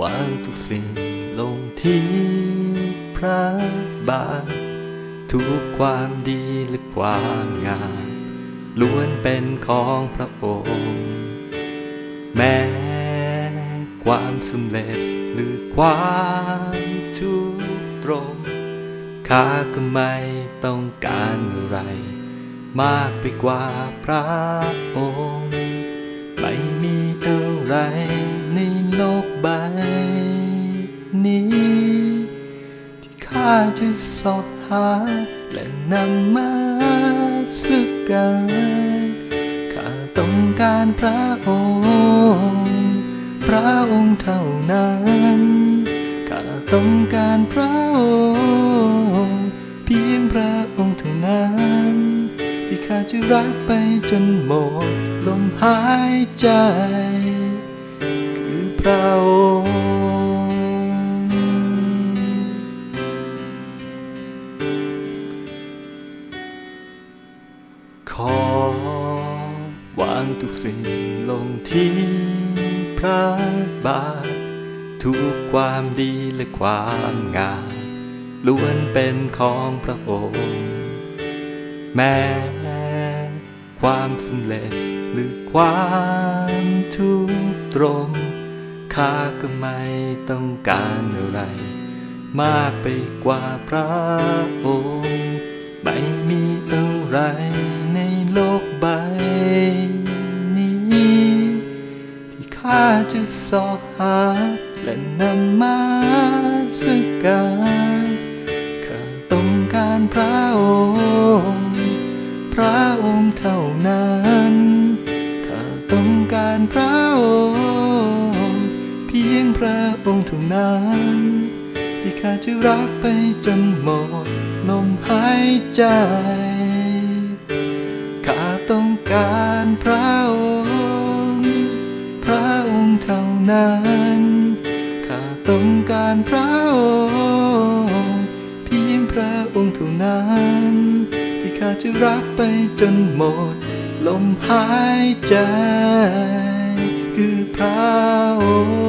วางทุกสิ่งลงที่พระบาท ทุกความดีและความงามล้วนเป็นของพระองค์ แม้ความสำเร็จหรือความทุกข์ตรงข้าก็ไม่ต้องการอะไร มากไปกว่าพระองค์ ไม่มี สอหา และนำมาสึกกันข้าต้องการพระองค์ พระองค์เท่านั้นข้าต้องการพระองค์ เพียงพระองค์เท่านั้น ที่ข้าจะรักไปจนหมดลมหายใจ คือพระองค์ ขอวางทุกสิ่งลงที่พระบาท ทุกความดีและความงามล้วนเป็นของพระองค์ แม้ความสำเร็จหรือความทุกตรงข้าก็ไม่ต้องการอะไร มากไปกว่าพระองค์ ไม่มีอะไร ข้าจะสอหา และนำมาสึกการข้าต้องการพระองค์ พระองค์เท่านั้นข้าต้องการพระองค์ เพียงพระองค์เท่านั้น ที่ข้าจะรักไปจนหมดลมหายใจ เท่านั้นข้าต้องการพระองค์เพียงพระองค์เท่านั้น ที่ข้าจะรับไปจนหมด ลมหายใจ คือพระองค์